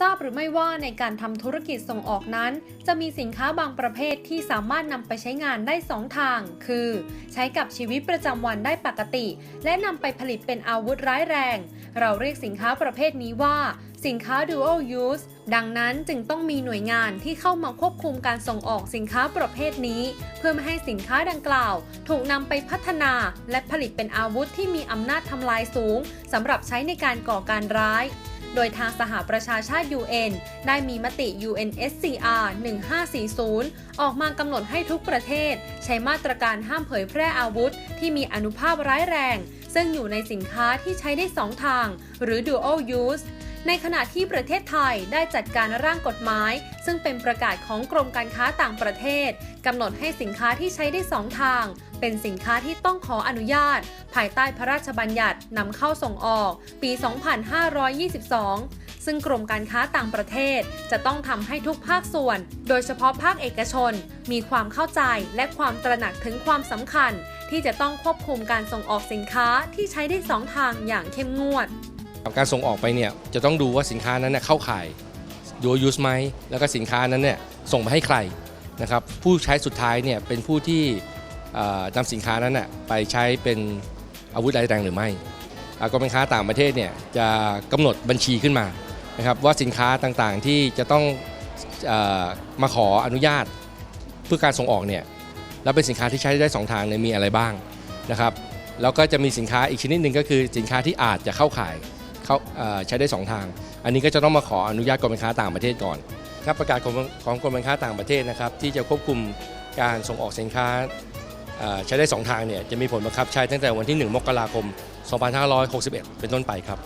ทราบหรือไม่ว่าในการทำธุรกิจส่งออกนั้น จะมีสินค้าบางประเภทที่สามารถนำไปใช้งานได้ 2 ทาง คือ ใช้กับชีวิตประจำวันได้ปกติ และนำไปผลิตเป็นอาวุธร้ายแรง เราเรียกสินค้าประเภทนี้ว่า สินค้า dual use ดังนั้นจึงต้องมีหน่วยงานที่เข้ามาควบคุมการส่งออกสินค้าประเภทนี้ เพื่อไม่ให้สินค้าดังกล่าว ถูกนำไปพัฒนา และผลิตเป็นอาวุธที่มีอำนาจทำลายสูงสำหรับใช้ในการก่อการร้าย โดยทางสหประชาชาติ UN ได้มีมติ UNSCR 1540 ออกมากำหนดให้ทุกประเทศ ใช้มาตรการห้ามเผยแพร่อาวุธ ที่มีอนุภาพร้ายแรง ซึ่งอยู่ในสินค้าที่ใช้ได้ 2 ทาง หรือ dual use ในขณะที่ประเทศไทยได้จัดการร่างกฎหมาย ซึ่งเป็นประกาศของกรมการค้าต่างประเทศกำหนดให้สินค้าที่ใช้ได้2ทาง เป็นสินค้าที่ต้องขออนุญาต ภายใต้พระราชบัญญัตินำเข้าส่งออก ปี 2522 ซึ่งกรมการค้าต่างประเทศจะต้องทำให้ทุกภาคส่วน โดยเฉพาะภาคเอกชน มีความเข้าใจและความตระหนักถึงความสำคัญ ที่จะต้องควบคุมการส่งออกสินค้าที่ใช้ได้สองทางอย่างเข้มงวด การส่งออกไปเนี่ยจะต้องดูว่าสินค้านั้นเน่ยเข้าข่ายดูยูสไหมแล้วก็สินค้านั้นเนี่ยส่งไปให้ใครนะครับผู้ใช้สุดท้ายเนี่ยเป็นผู้ที่นำสินค้านั้นน่ะไปใช้เป็นอาวุธร้ายแรงหรือไม่กรมการค้าต่างประเทศเนี่ยจะกำหนดบัญชีขึ้นมานะครับว่าสินค้าต่างๆที่จะต้องอมาขออนุญาตเพื่อการส่งออกเนี่ยแล้วเป็นสินค้าที่ใช้ได้สองทางเนี่ยมีอะไรบ้างนะครับแล้วก็จะมีสินค้าอีกชนิดหนึ่งก็คือสินค้าที่อาจจะเข้าข่าย เข้าใช้ได้ 2 ทาง อันนี้ก็จะต้องมาขออนุญาตกรมการค้าต่างประเทศก่อนครับประกาศของของกรมการค้าต่างประเทศนะครับ ที่จะควบคุมการส่งออกสินค้าใช้ได้ 2 ทางเนี่ยจะมีผลบังคับใช้ตั้งแต่วันที่ 1 มกราคม 2561 เป็นต้นไปครับ